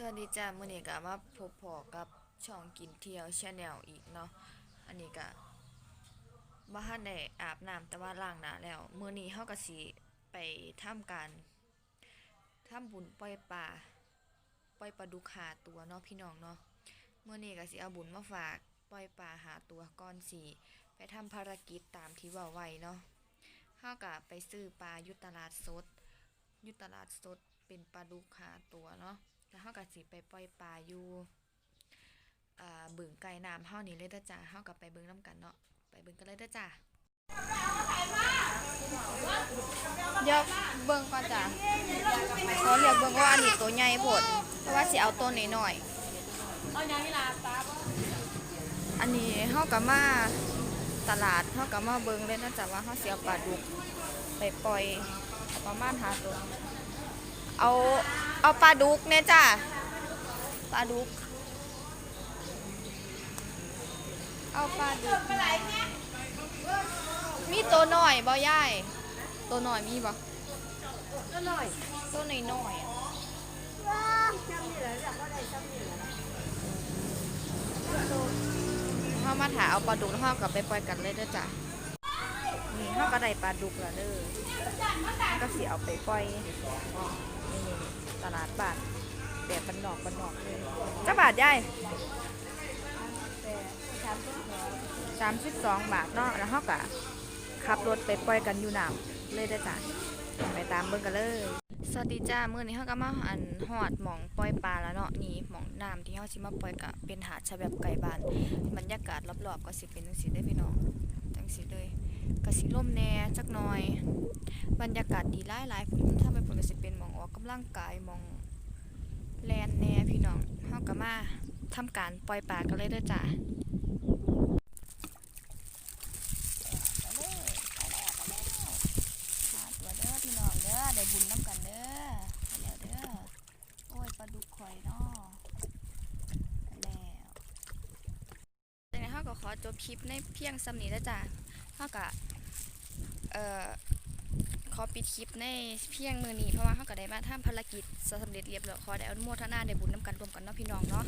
สวัสดีจ้ามื้อนี้ก็มาพบพอกับช่องกินเที่ยวชาแนลอีกเนาะอันนี้ก็บ่ทันได้อาบน้ำแต่ว่าล้างหน้าแล้วมื้อนี้เฮาก็สิไปทำการทำบุญปล่อยปลาปล่อยปลาดุกหาตัวเนาะพี่น้องเนาะมื้อนี้ก็สิเอาบุญมาฝากปล่อยปลาหาตัวก่อนสิไปทำภารกิจตามที่ว้าไว้เนาะเฮาก็ไปซื้อปลายู่ตลาดสดยู่ตลาดสดเป็นปลาดุกหาตัวเนาะ แล้วเฮาก็สิไปปล่อยปลาอยู่อ่าบึงไก่น้ำเฮานี่เลยเด้อจ้าเฮาก็ไปเบิ่งนํกันเนาะไปเบิ่งกันเลยเด้อจ้าเดี๋ยวเบิ่งก่อนจ้าขอเรียกเบิ่งว่าอันนี้ตัวใหญ่โพดเพราะว่าสิเอาตัวน้อยๆอันนี้เฮาก็มาตลาดเฮาก็มาเบิ่งเลยนะจ้ะว่าเฮาสิเอาปลาดุกไปปล่อยประมาณ5ตัว เอา เอาปลาดุกเนี่ยจ้ะปลาดุก เอาปลาดุกมีตัวหน่อยบ่ยายตัวหน่อยมีบ่ก็หน่อยตัวหน่อยหน่อยๆอะจำนี่แหละอยากว่าได้จำนี่แหละเฮามาถาเอาปลาดุกแล้วเฮากับไปปล่อยกันเลยเด้อจ้ะนี่เฮาก็ได้ปลาดุกแล้วเด้อก็สิเอาไปปล่อยนี่ๆ ตลาดบาทแบบบันนอกบันนอกเลยจ้าบาทยายสามสิบสองบาทเนาะแล้วเขาก็ขับรถไปปล่อยกันอยู่น้ำเลยเด้จ้ะไปตามเบิ่งกันเลยสวัสดีจ้ามื้อนี้เขาก็มาอันหอดหมองปล่อยปลาแล้วเนาะนี่หมองน้ำที่เขาสิมาปล่อยก็เป็นหาดชะแบบไก่บ้านบรรยากาศรอบๆก็สิเป็นจังซี่ได้พี่น้องจังซี่เลยก็สิลมแน่จักหน่อย บรรยากาศดีหลายๆพุ่นถ้าไปพุ่นก็สิเป็นมองออกกำลังกายมองแลนแน่พี่น้องเฮาก็มาทำการปล่อยปลากันเลยเด้อจ้าหาตัวเด้อพี่น้องเด้อได้บุญน้ำกันเด้อแล้วเด้อ โอ้ยปลาดุกข่อยนาะไปแล้วแต่ในเขาก็ขอจบคลิปในเพียงสำนี้แล้วจ้ะเขาก็เอ่อ อปิดคลิปในเพียงมือนี้เพราะว่าเขาก็ได้มาทำภารกิจสำเร็จเรียบร้อยขอได้อนุโมทนาได้บุญน้ำกันรวมกันเนาะพี่น้องเนาะ